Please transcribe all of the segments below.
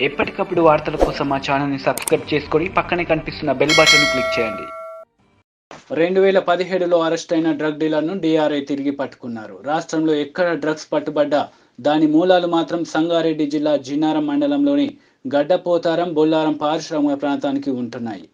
ఎప్పటికప్పుడు వార్తల కోసం మా ఛానల్ని సబ్స్క్రైబ్ చేసుకొని పక్కనే కనిపిస్తున్న బెల్ బటన్ క్లిక్ చేయండి. రెండు వేల పదిహేడులో అరెస్ట్ అయిన డ్రగ్ డీలర్ను డిఆర్ఐ తిరిగి పట్టుకున్నారు. రాష్ట్రంలో ఎక్కడ డ్రగ్స్ పట్టుబడ్డా? దాని మూలాలు మాత్రం సంగారెడ్డి జిల్లా జిన్నారం మండలంలోని గడ్డపోతారం బొల్లారం పారిశ్రామిక ప్రాంతానికి ఉంటున్నాయి.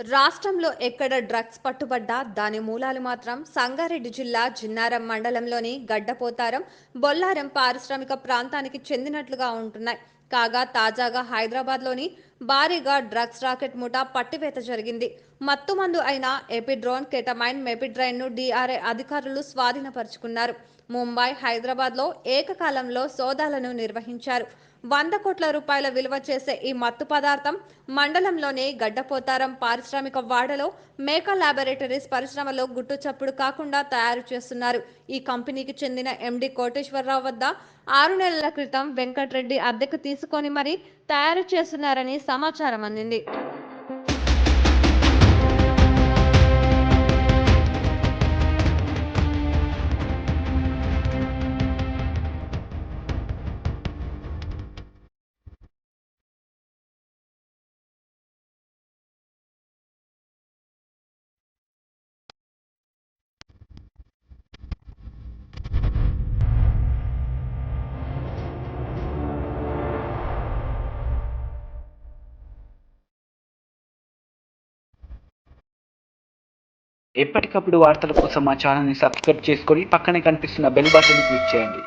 రాష్ట్రంలో ఎక్కడ డ్రగ్స్ పట్టుబడ్డా? దాని మూలాలు మాత్రం సంగారెడ్డి జిల్లా జిన్నారం మండలంలోని గడ్డపోతారం బొల్లారం పారిశ్రామిక ప్రాంతానికి చెందినట్లుగా ఉంటున్నాయి. కాగా తాజాగా హైదరాబాద్లోని భారీగా డ్రగ్స్ రాకెట్ ముఠా పట్టివేత జరిగింది. మత్తుమందు అయిన ఎపిడ్రోన్ కెటమైన్ మెపిడ్రైన్ను డిఆర్ఏ అధికారులు స్వాధీనపరుచుకున్నారు. ముంబై హైదరాబాద్లో ఏకకాలంలో సోదాలను నిర్వహించారు. వంద కోట్ల రూపాయల విలువ చేసే ఈ మత్తు పదార్థం మండలంలోని గడ్డపోతారం పారిశ్రామిక వాడలో మేకా ల్యాబొరేటరీస్ పరిశ్రమలో గుట్టు చప్పుడు కాకుండా తయారు చేస్తున్నారు. ఈ కంపెనీకి చెందిన ఎండి కోటేశ్వరరావు వద్ద ఆరు నెలల క్రితం వెంకట్రెడ్డి అద్దెకు తీసుకు తీసుకొని మరీ తయారు చేస్తున్నారని సమాచారం అందింది. ఎప్పటికప్పుడు వార్తల కోసం మా ఛానల్ని సబ్స్క్రైబ్ చేసుకొని పక్కనే కనిపిస్తున్న బెల్ బటన్ క్లిక్ చేయండి.